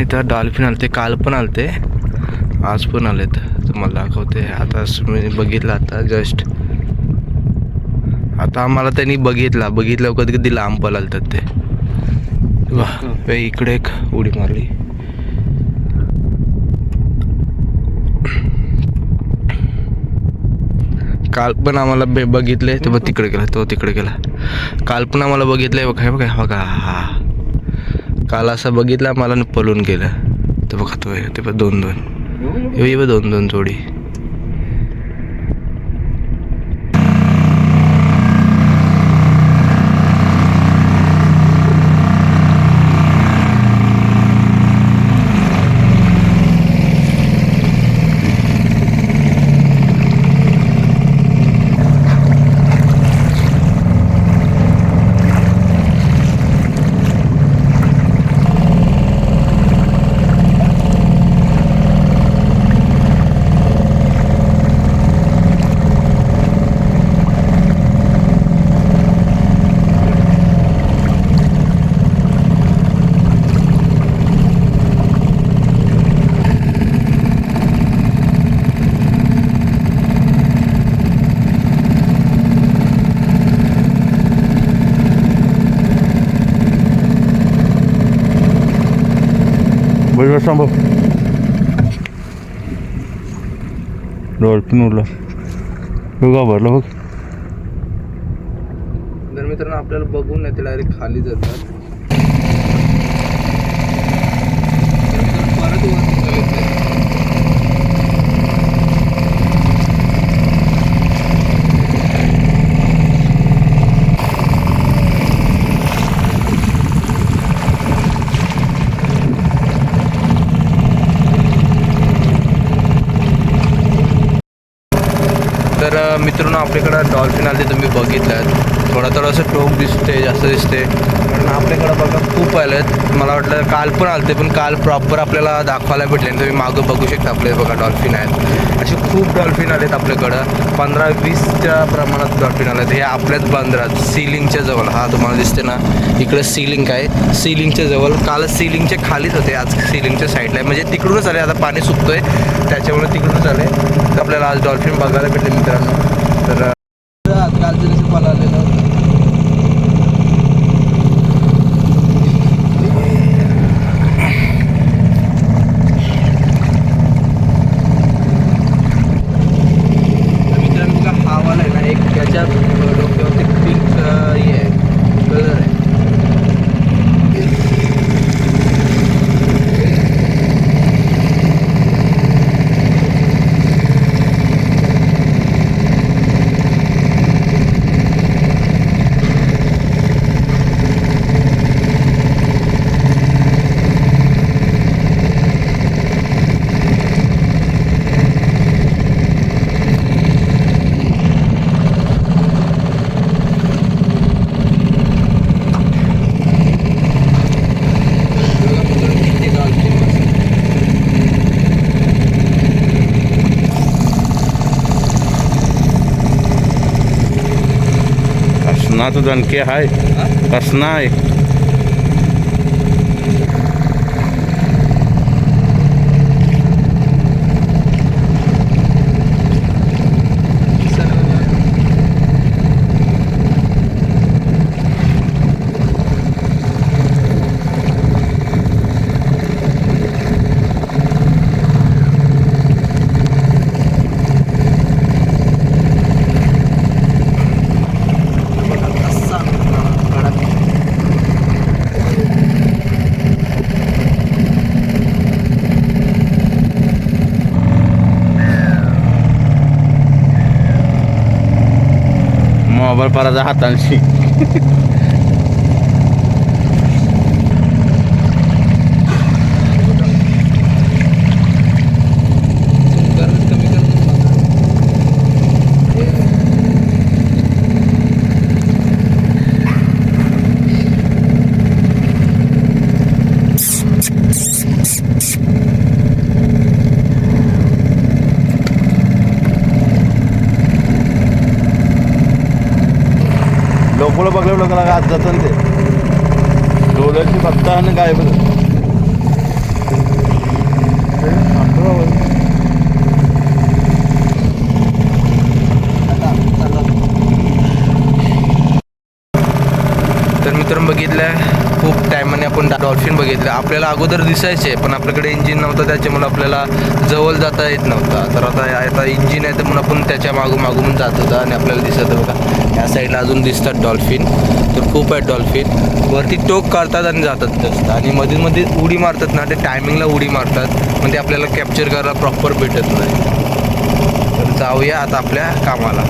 इथं डॉल्फिन आलते काल पण आलते आज पण आलेत. तुम्हाला दाखवते. आता मी बघितलं आता जस्ट आता आम्हाला त्यांनी बघितला. बघितलं कधी कधी लांब पळालतात ते. वा इकडे एक उडी मारली. काल पण आम्हाला बे बघितले. ते बघ तिकडे गेला तो तिकडे गेला. काल पण आम्हाला बघितलंय बघा हे बघा बघा. हा काल असं बघितलं मला पळून गेलं. ते बघा तो आहे, ते पण दोन दोन हे बघ दोन दोन जोडी. बरोबर संभव डॉल्फिन उडला बघा भरलं बघ तर मित्रांनो आपल्याला बघून नाही ते डायरेक्ट खाली जातात तर मित्रांनो, परत वर निघालेत ते. तर अ, मित्रांनो आपल्याकडं डॉल्फिन आले तुम्ही बघितलं थोडं थोडंसं टोक दिसते जास्त दिसते. कारण आपल्याकडं बघा खूप आलेत. मला वाटलं काल पण आलते पण काल प्रॉपर आपल्याला दाखवायला भेटले तुम्ही मागं बघू शकता आपले बघा डॉल्फिन आहेत. असे खूप डॉल्फिन आलेत आपल्याकडं. पंधरा वीसच्या प्रमाणात डॉल्फिन आलेत. हे आपल्याच बंदरात सिलिंगच्या जवळ. हा तुम्हाला दिसते ना. इकडे सिलिंग आहे सिलिंगच्या जवळ. काल सिलिंगच्या खालीच होते आज सिलिंगच्या साईडला आहे म्हणजे तिकडूनच आले आता पाणी सुकतोय त्याच्यामुळे तिकडूनच आले. तर आपल्याला आज डॉल्फिन बघायला भेटले मित्रांनो. तर कालचं कसं पळालेलं तर मित्रांनो बघा हा वाला आहे ना एक त्याच्या डोक्यावरती पिंक हे आहे कलर आहे बघा मित्रांनो किती डॉल्फिन मस्त. कसना तो दणके हाय हा? कसना आहे আমার পাড়া যা হাতাংশি पुढं बघलं लोक आज जतन ते? डोळ्याची फक्त आणि काय बघ तर मित्रांनो बघितलं खूप टायमाने आपण डॉल्फिन बघितलं. आपल्याला अगोदर दिसायचे पण आपल्याकडे इंजिन नव्हतं त्याच्यामुळे आपल्याला जवळ जाता येत नव्हता. तर आता आता इंजिन आहे तर म्हणून आपण त्याच्या मागून मागून जात होता आणि आपल्याला दिसत होता. या साईडला अजून दिसतात डॉल्फिन. तर खूप आहेत डॉल्फिन. वरती टोक करतात आणि जातात जास्त आणि मध्ये मध्ये उडी मारतात ना ते टायमिंगला उडी मारतात. म्हणजे आपल्याला कॅप्चर करायला प्रॉपर भेटत नाही. तर जाऊया आता आपल्या कामाला.